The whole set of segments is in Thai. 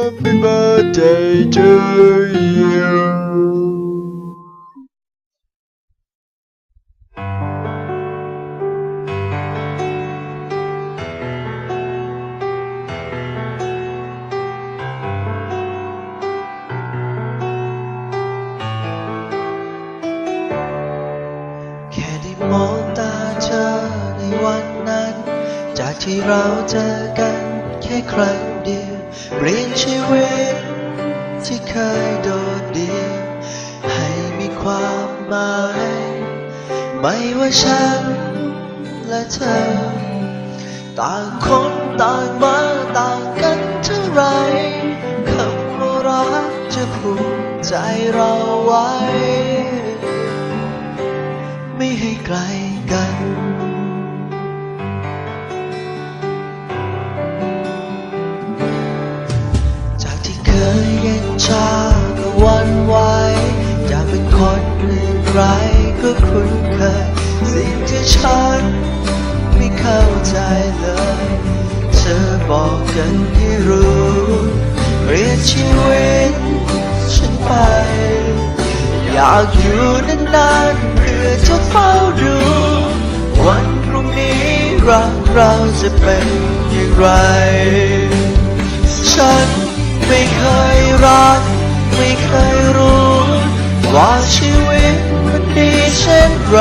Happy birthday to you แค่ได้มองตาเธอในวันนั้น จากที่เราเจอกันแค่ครั้ง เดียวเปลี่ยนชีวิตที่เคยโดดเดี่ยวให้มีความหมาย ไม่ว่าฉันและเธอ ต่างคนต่างมาต่างกันเท่าไรคำว่ารักจะผูกใจเราไว้ ไม่ให้ไกล ไรก็คุ้นเคย สิ่งที่ฉันไม่เข้าใจเลย เธอบอกกันให้รู้เปลี่ยนชีวิตฉันไป อยากอยู่นานๆเพื่อจะเฝ้าดู วันพรุ่งนี้รักเราจะเป็นอย่างไร ฉันไม่เคยรัก ไม่เคยรู้ ว่าชี เช่นไร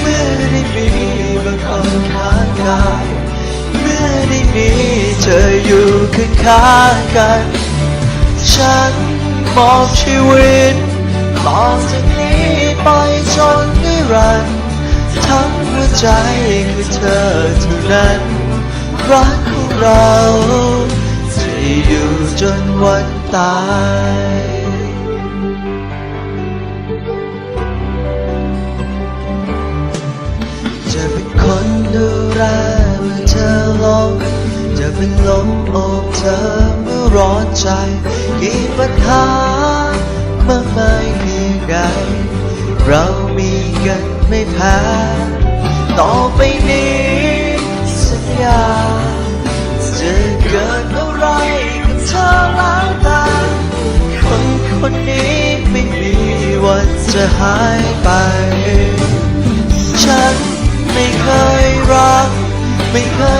เมื่อได้มีบางคนข้างกายเมื่อได้มีเธออยู่ข้างๆกัน ฉันมอบชีวิตต่อจากนี้ไปจนนิรันดร์ทั้งหัวใจคือเธอเท่านั้น รักของเราจะอยู่จนวันตาย จะเป็นลมอบเธอเมื่อร้อนใจ กี่ปัญหามากมายเพียงใดเรามีกันไม่แพ้ต่อไปนี้สัญญาจะเกิดอะไรกับเธอแล้วแต่คนคนนี้ไม่มีวันจะหายไป ฉันไม่เคยรัก ไม่เคย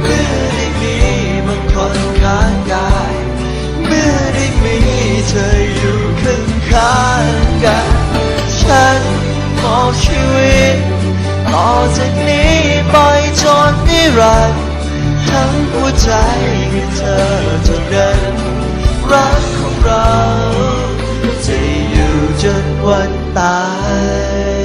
เมื่อได้มีบางคนข้างกาย เมื่อได้มีเธออยู่ข้างข้างกัน ฉันมอบชีวิต ต่อจากนี้ไปจนนิรันดร์ทั้งหัวใจคือเธอเท่านั้นรักของเรา จะอยู่จนวันตาย